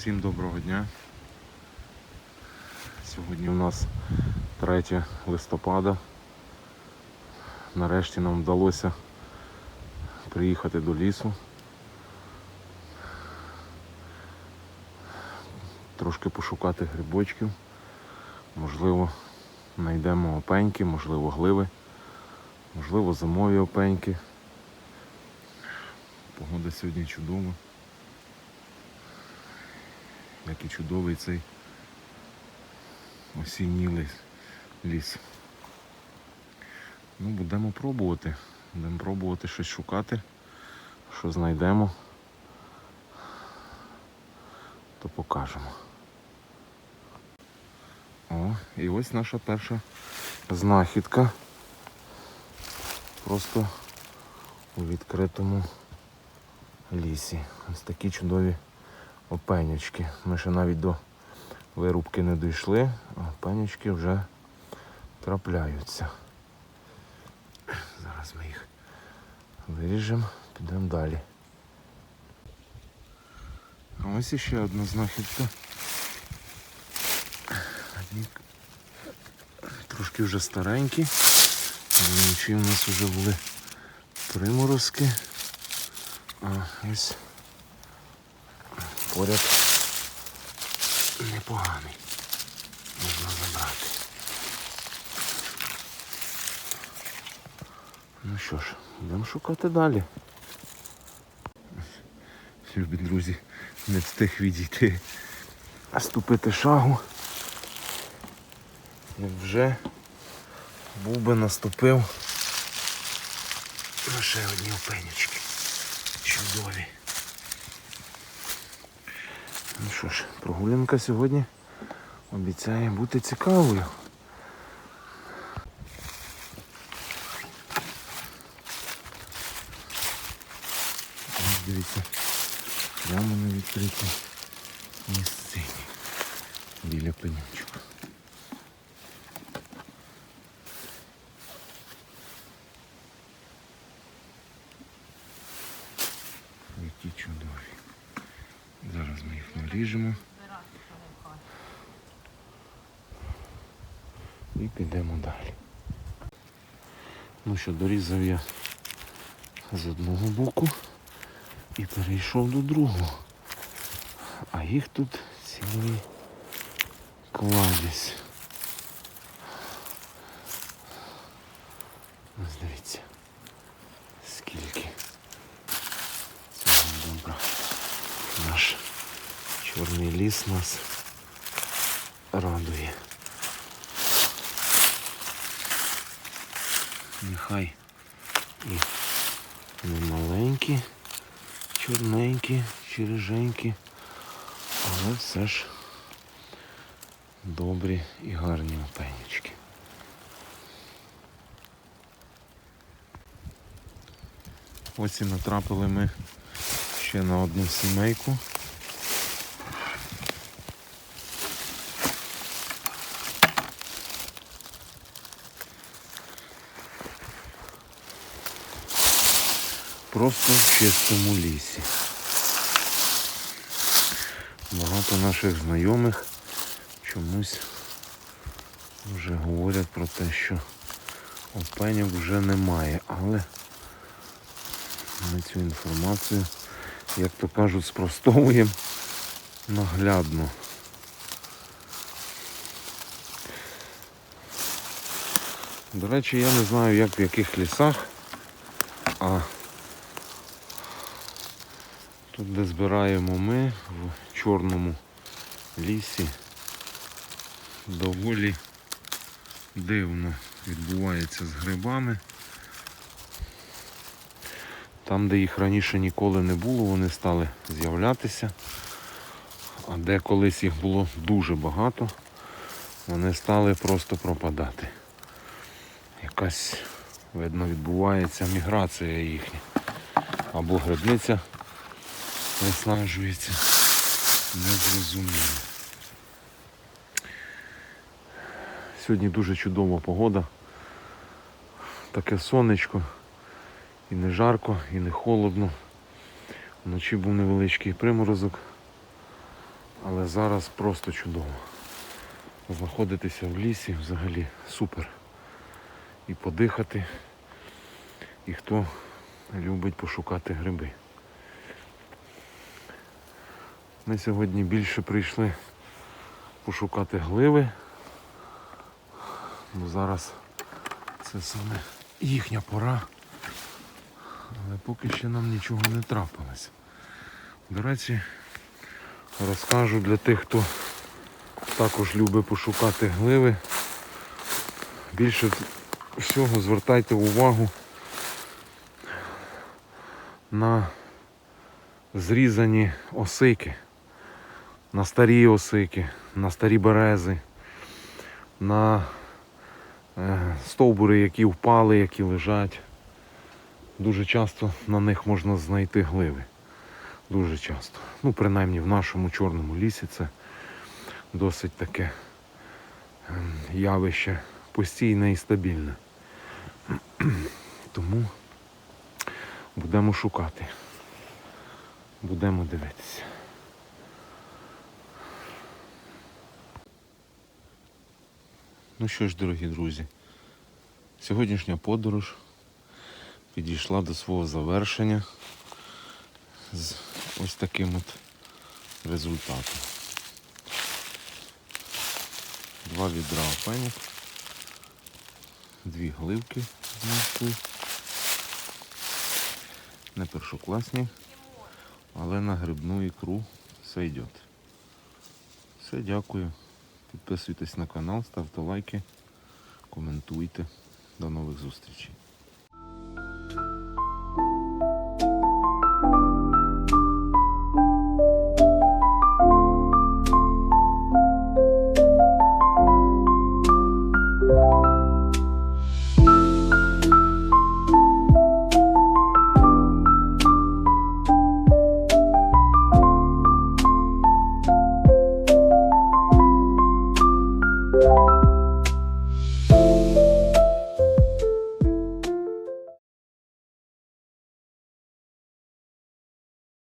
Всім доброго дня. Сьогодні у нас 3 листопада. Нарешті нам вдалося приїхати до лісу. Трошки пошукати грибочків. Можливо, знайдемо опеньки, можливо, гливи, можливо, зимові опеньки. Погода сьогодні чудова. Як і чудовий цей осінній ліс. Ну, будемо пробувати. Будемо пробувати щось шукати. Що знайдемо, то покажемо. О, і ось наша перша знахідка. Просто у відкритому лісі. Ось такі чудові опенючки. Ми ще навіть до вирубки не дійшли, а опенючки вже трапляються. Зараз ми їх виріжемо, підемо далі. А ось іще одна знахідка. Одні трошки вже старенькі. Вночі у нас вже були приморозки. А ось поряд непоганий. Можна забрати. Ну що ж, будемо шукати далі. Любі друзі, не встиг відійти, а ступити шагу. Вже був би наступив на ще одні опенючки. Чудові. Ну що ж, прогулянка сьогодні обіцяє бути цікавою. Ось дивіться, прямо на відкритій місцині біля пенючок. Які чудові. Наріжемо. І підемо далі. Ну що, дорізав я з одного боку і перейшов до другого. А їх тут цілий кладезь. Ось дивіться, скільки чорний ліс нас радує. Нехай і не маленькі, чорненькі, череженькі, але все ж добрі і гарні опенічки. Ось і натрапили ми ще на одну сімейку. Просто в чистому лісі. Багато наших знайомих чомусь вже говорять про те, що опеньок вже немає, але ми цю інформацію, як то кажуть, спростовуємо наглядно. До речі, я не знаю, як в яких лісах, а тут, де збираємо ми, в чорному лісі, доволі дивно відбувається з грибами. Там, де їх раніше ніколи не було, вони стали з'являтися. А де колись їх було дуже багато, вони стали просто пропадати. Якась, видно, відбувається міграція їхня. Або грибниця виснажується. Незрозуміло. Сьогодні дуже чудова погода. Таке сонечко. І не жарко, і не холодно. Вночі був невеличкий приморозок. Але зараз просто чудово. Знаходитися в лісі взагалі супер. І подихати, і хто любить пошукати гриби. Ми сьогодні більше прийшли пошукати гливи. Бо зараз це саме їхня пора. Але поки ще нам нічого не трапилось. До речі, розкажу для тих, хто також любить пошукати гливи. Більше всього звертайте увагу на зрізані осики, на старі осики, на старі берези, на е, стовбури, які впали, які лежать. Дуже часто на них можна знайти гливи. Дуже часто. Ну, принаймні в нашому чорному лісі це досить таке ем, явище постійне і стабільне. Тому будемо шукати. Будемо дивитися. Ну що ж, дорогі друзі, сьогоднішня подорож підійшла до свого завершення з ось таким от результатом. Два відра опенів, дві гливки знайшли. Не першокласні, але на грибну ікру все йде. Все, дякую. Підписуйтесь на канал, ставте лайки, коментуйте. До нових зустрічей.